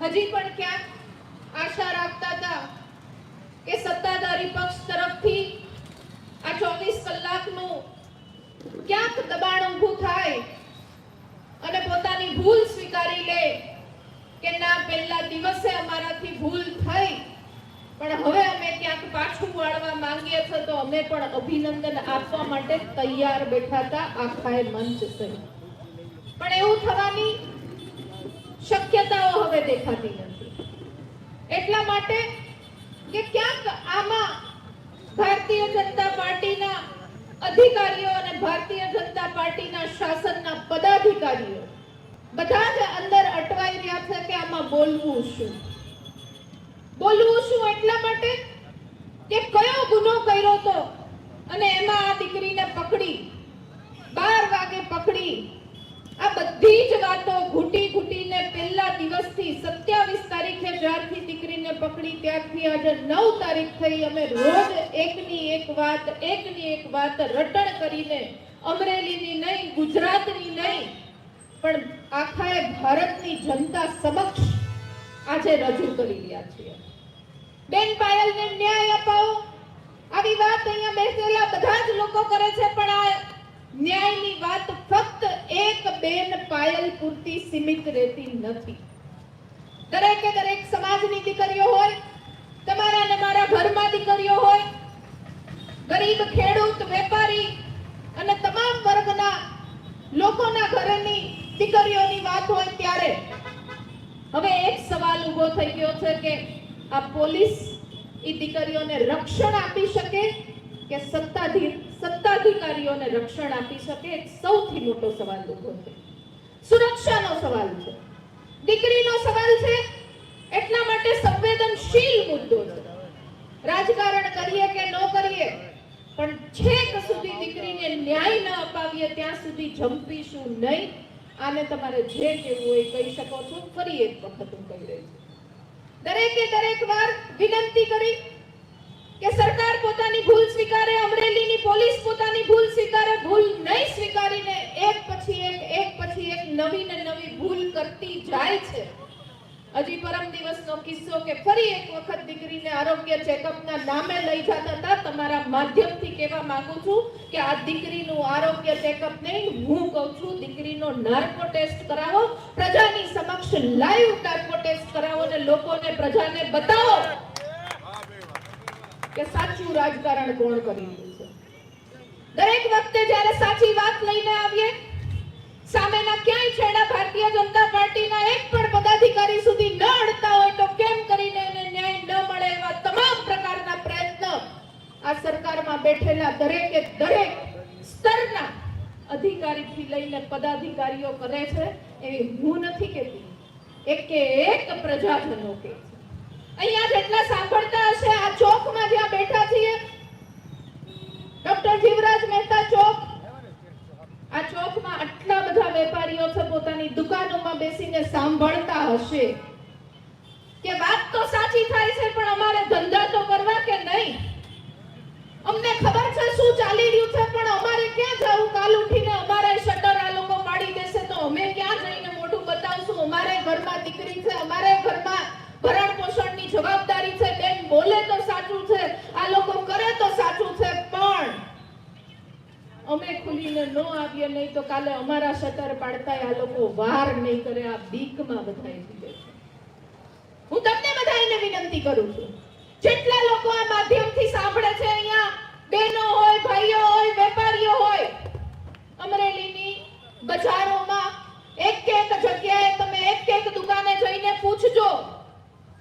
હજી પણ ક્યાંક આશા રાખતા હતા કે સત્તાધારી પક્ષ તરફથી આ ચોવીસ કલાકનું ક્યાંક દબાણ ઊભું થાય અને પોતાની ભૂલ સ્વીકારી લે કે ના, પહેલા દિવસે અમારાથી ભૂલ થઈ, પણ હવે અમે ક્યાંક પાછું વાળવા માંગીએ છીએ તો અમે પણ અભિનંદન આપવા માટે તૈયાર બેઠા હતા. આખાએ મંચ સહિત પણ એવું થવાની શક્યતાઓ હવે દેખાતી નથી. એટલા માટે કે ક્યાંક આમાં ભારતીય જનતા પાર્ટીના અધિકારીઓ અને ભારતીય જનતા પાર્ટીના શાસનના પદાધિકારીઓ બધા જ અંદર અટવાઈ રહ્યા છે કે આમાં બોલવું શું? બોલવું શું એટલા માટે કે કયો ગુનો કર્યો તો અને એમાં આ દીકરીને પકડી, બાર વાગે પકડી, આ બધી જ વાતો ઘૂંટી ઘૂંટીને પહેલા દિવસથી સત્યાવીસ તારીખે જ્યારથી દીકરીને પકડી, ત્યારથી આજે નવ તારીખ થઈ. અમે રોજ એકની એક વાત, એકની એક વાત રટણ કરીને અમરેલીની નહીં, ગુજરાતની નહીં, પણ આખા ભારતની જનતા સમક્ષ આજે રજૂ કરી રહ્યા છીએ. બેન પાયલને ન્યાય અપાવો. આવી વાત અહીંયા બેસેલા બધા જ લોકો કરે છે, પણ આ ન્યાયની વાત ફક્ત એક બેન પાયલ પૂરતી સીમિત રહેતી નથી. દરેકે દરેક સમાજની દીકરીઓ હોય, તમારા ને મારા ઘરમાં દીકરીઓ હોય, ગરીબ, ખેડૂત, વેપારી અને તમામ વર્ગના લોકોના ઘરની દીકરીઓની વાત હોય ત્યારે હવે એક સવાલ ઊભો થઈ ગયો છે કે આ પોલીસ એ દીકરીઓને રક્ષણ આપી શકે કે સત્તાધીર સત્તાધિકારીઓને રક્ષણ આપી શકે સૌથી મોટો સવાલ ઊભો છે. સુરક્ષાનો સવાલ છે. દીકરીનો સવાલ છે. એટલા માટે સંવેદનશીલ મુદ્દો છે. રાજકારણ કરીએ કે ન કરીએ, પણ છેક સુધી દીકરીને ન્યાય ન અપાવીએ ત્યાં સુધી જંપીશું નહીં. આને તમારે જે કહેવું હોય કહી શકો છો. ફરી એક વખત હું કહી રહી છું. દરેકે દરેક વાર વિનંતી કરી કે સરકાર પોતાની ભૂલ સ્વીકારે, અમરેલીની પોલીસ પોતાની ભૂલ સ્વીકારે, ભૂલ નહીં સ્વીકારીને એક પછી એક એક પછી એક નવી ને નવી ભૂલ કરતી જાય છે. હજી પરમ દિવસનો કિસ્સો કે ફરી એક વખત દીકરીને આરોગ્ય ચેકઅપના નામે લઈ જતા હતા. તમારા માધ્યમથી કહેવા માંગુ છું કે આ દીકરીનું આરોગ્ય ચેકઅપ નહીં, હું કહું છું દીકરીનો નાર્કો ટેસ્ટ કરાવો, પ્રજાની સમક્ષ લાઈવ નાર્કો ટેસ્ટ કરાવો અને લોકોને પ્રજાને બતાવો. કે સાચું રાજકારણ કોણ કરી રહ્યું છે? દરેક વખતે જ્યારે સાચી વાત લઈને આવીએ, સામેના ક્યાંય છેડા ભારતીય જનતા પાર્ટીના એક પણ પદાધિકારી સુધી ન અડતા હોય તો કેમ કરીને એને ન્યાય ન મળે એવા તમામ પ્રકારના પ્રયત્ન આ સરકારમાં બેઠેલા દરેકે દરેક સ્તરના અધિકારીથી લઈને પદાધિકારીઓ કરે છે, એવી હું નથી કહેતી. એકે એક પ્રજાજનો કે છે. અહીંયા જેટલા સાંભળતા હશે, આ ચોકમાં જ્યાં બેઠા છીએ, ડોક્ટર જીવરાજ મહેતા ચોક, આ ચોકમાં આટલા બધા વેપારીઓ છે, પોતાની દુકાનોમાં બેસીને સાંભળતા હશે. કે વાત તો સાચી થાય છે, પણ અમારે ધંધા તો કરવા કે નહીં? અમને ખબર છે શું ચાલી રહ્યું છે, પણ અમારે ક્યાં જવું? કાલ ઉઠીને અમારે શટર આ લોકો પાડી દેશે, તો અમે ક્યાં જઈને મોઢું બતાવશું? અમારે ઘરમાં દીકરી છે, અમારે ઘરમાં ભરણ પોષણની જવાબદારી છે, બેન બોલે તો સાચું છે, આ લોકો કરે તો સાચું છે, પણ અમે ખુલીને ન આવીએ, નહીં તો કાલે અમારા શટર પાડતા આ લોકો વાર નહીં કરે, આ બીકમાં બધાય હું તમને બધાને વિનંતી કરું છું, જેટલા લોકો આ માધ્યમથી સાંભળે છે અહીંયા બહેનો હોય ભાઈઓ હોય વેપારીઓ હોય અમરેલીની બજારોમાં એક એક જગ્યાએ તમે એક એક દુકાને જઈને પૂછજો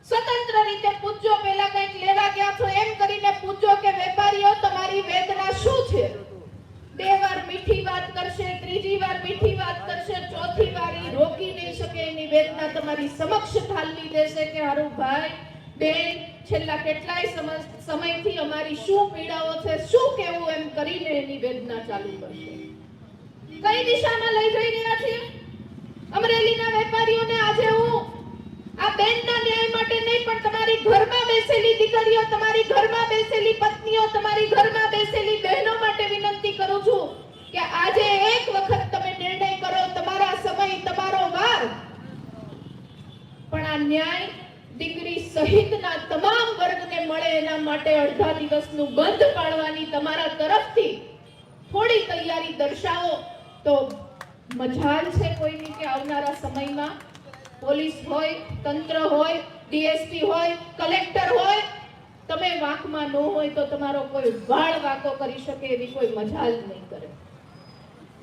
સ્વતંત્ર રીતે પૂછજો પહેલા કંઈક લેવા ગયા છો એમ કરીને પૂછજો કે વેપારીઓ તમારી વેદના શું છે બે વાર મીઠી વાત કરશે ત્રીજી વાર મીઠી વાત કરશે ચોથી વાર ઈ રોકી નહીં શકે એની વેદના તમારી સમક્ષ ઠાલવી દેશે કે હારું ભાઈ બેન, છેલ્લા કેટલાય સમયથી અમારી શું પીડાઓ છે, શું કેવું એમ કરીને એની વેદના ચાલુ કરશે. કઈ દિશામાં લઈ જઈ રહ્યા છીએ? અમરેલીના વેપારીઓને આજે હું આ બેનના ન્યાય માટે નહીં, પણ તમારી ઘરમાં બેસેલી દીકરીઓ, તમારી ઘરમાં બેસેલી પત્નીઓ, તમારી ઘરમાં બેસેલી બહેનો માટે વિનંતી કરું છું કે આજે એક વખત તમે નિર્ણય કરો તમારા સમય તમારો વાર પણ આ આ ન્યાય દીકરી સહિતના તમામ વર્ગને મળે એના માટે અડધા દિવસનું બંધ પાડવાની તમારા તરફથી થોડી તૈયારી દર્શાવો. તો મજાલ છે કોઈની કે આવનારા સમયમાં? પોલીસ હોય, તંત્ર હોય, ડીએસપી હોય, કલેક્ટર હોય, તમે વાંકમાં ન હોય તો તમારો કોઈ વાળ વાંકો કરી શકે એવી કોઈ મજાલ નહીં કરે.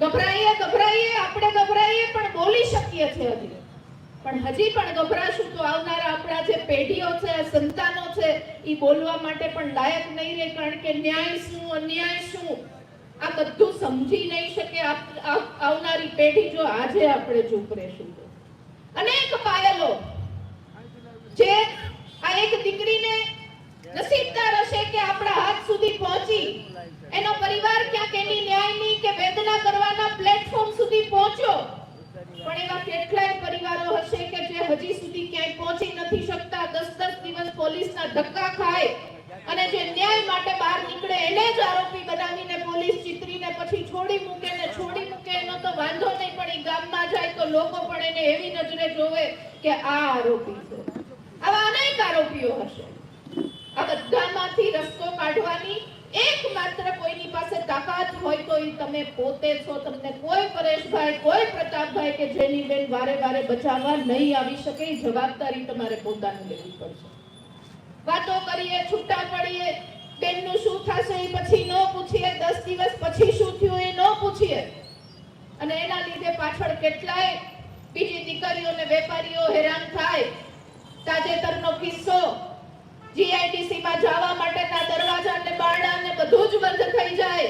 ગભરાઈએ ગભરાઈએ, આપણે ગભરાઈએ, પણ બોલી શકીએ છીએ હજી. પણ હજી પણ ગભરાશું તો આવનારા આપણા જે પેઢીઓ છે, સંતાનો છે એ બોલવા માટે પણ લાયક નહીં રહે, કારણ કે ન્યાય શું, અન્યાય શું? આ બધું સમજી નહીં શકે આવનારી પેઢી જો આજે આપણે ચૂપ રહેશું તો અનેક પાયલો જે આ એક દીકરીને નસીબદાર હશે કે આપણા હાથ સુધી પહોંચી એનો પરિવાર ક્યાંક એની ન્યાયની કે વેદના કરવાના પ્લેટફોર્મ સુધી પહોંચ્યો પણ એવા કેટલાય પરિવારો હશે કે જે હજી સુધી ક્યાંય પહોંચી નથી શકતા દસ દસ દિવસ પોલીસના ધક્કા ખાય અને જે ન્યાય માટે બહાર નીકળે એને જ આરોપી બનાવીને પોલીસ ચિતરીને પછી છોડી મૂકે ને છોડી મૂકે, એનો તો વાંધો નહીં, પણ એ ગામમાં જાય તો લોકો પણ એને એવી નજરે જોવે કે આ આરોપી છે. આવા અનેક આરોપીઓ હશે. આ બધામાંથી રસ્તો કાઢવાની એકમાત્ર તાકાત હોય તો તમે પોતે છો, તમને કોઈ પરેશભાઈ, કોઈ પ્રતાપભાઈ કે જેની બેન વારે વારે બચાવવા નહીં આવી શકે જવાબદારી તમારે પોતાની લેવી પડશે. વાતો કરીએ, છૂટા પડીએ, બેનનું શું થશે એ પછી ન પૂછીએ, દસ દિવસ પછી શું થયું એ ન પૂછીએ. અને એના લીધે પાછળ કેટલાય બીજી દીકરીઓને વેપારીઓ હેરાન થાય. તાજેતરનો કિસ્સો જીઆઈડીસી માં જવા માટેના દરવાજા ને બારણા ને બધું જ બંધ થઈ જાય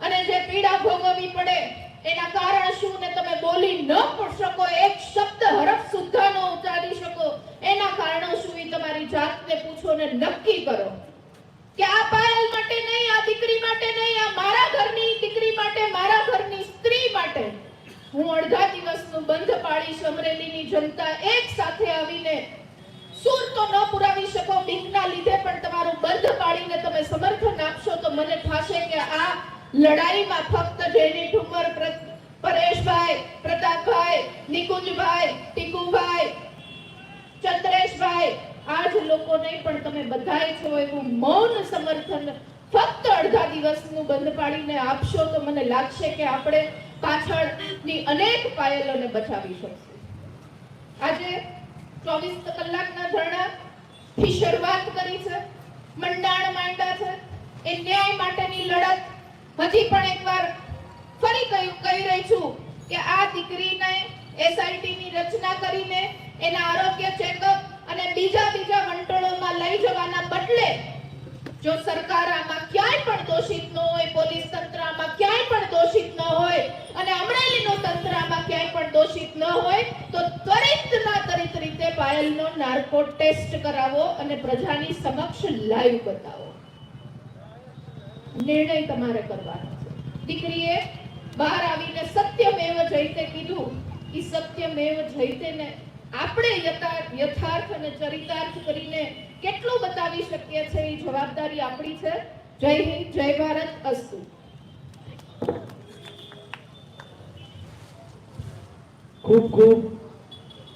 અને જે પીડા ભોગવવી પડે એના કારણ શું ને તમે બોલી ન પણ શકો, એક શબ્દ હરફ સુદ્ધા ન ઉચ્ચારી શકો. એના કારણો શું તમારી જાતને પૂછો ને નક્કી કરો. કે આ પાયલ માટે નહીં, આ દીકરી માટે નહીં, આ મારા ઘરની દીકરી માટે, મારા ઘરની સ્ત્રી માટે. હું અડધા દિવસનું બંધ પાડીશ અમરેલીની જનતા એક સાથે આવીને સૂર તો ન પુરાવી શકો, બીકના લીધે પણ તમારું બંધ પાડીને તમે સમર્થન આપશો તો મને થશે કે આ લડાઈમાં ફક્ત જેની ઠુમર પ્ર- પરેશભાઈ, પ્રતાપભાઈ, નિકુંજભાઈ, ટીકુભાઈ, ચંદ્રેશભાઈ આજ લોકો નહીં પણ તમે બધાય છો એવું મૌન સમર્થન ફક્ત અડધા દિવસનું બંધ પાડીને આપશો તો મને લાગશે કે આપણે પાછળની અનેક પાયલોને બચાવી શકશું. આજે ચોવીસ કલાકના ધરણા થી શરૂઆત કરી છે, મંડાણ માંડા છે, એ ન્યાય માટેની લડત. હજી પણ એકવાર ફરી કહ્યું છું કે આ દીકરીને એસઆઈટી ની રચના કરીને એના આરોગ્ય ચેકઅપ અને બીજા બીજા વંટોળોમાં લઈ જવાના બદલે જો સરકાર આમાં ક્યાંય પણ દોષિત ન હોય, પોલીસ તંત્ર આમાં ક્યાંય પણ દોષિત ન હોય અને અમરેલીનું તંત્ર આમાં ક્યાંય પણ દોષિત ન હોય, તો ત્વરિતના ત્વરિત રીતે પાયલનો નાર્કો ટેસ્ટ કરાવો અને પ્રજાની સમક્ષ લાઈવ બતાવો. નિર્ણય તમારે કરવાનો છે. દીકરીએ બહાર આવીને સત્યમેવ જયતે કીધું એ સત્યમેવ જયતેને આપણે યથાર્થ અને ચરિતાર્થ કરીને કેટલું બતાવી શકીએ છે એ જવાબદારી આપણી છે. જય હિન્દ, જય ભારત, અસ્તુ. ખૂબ ખૂબ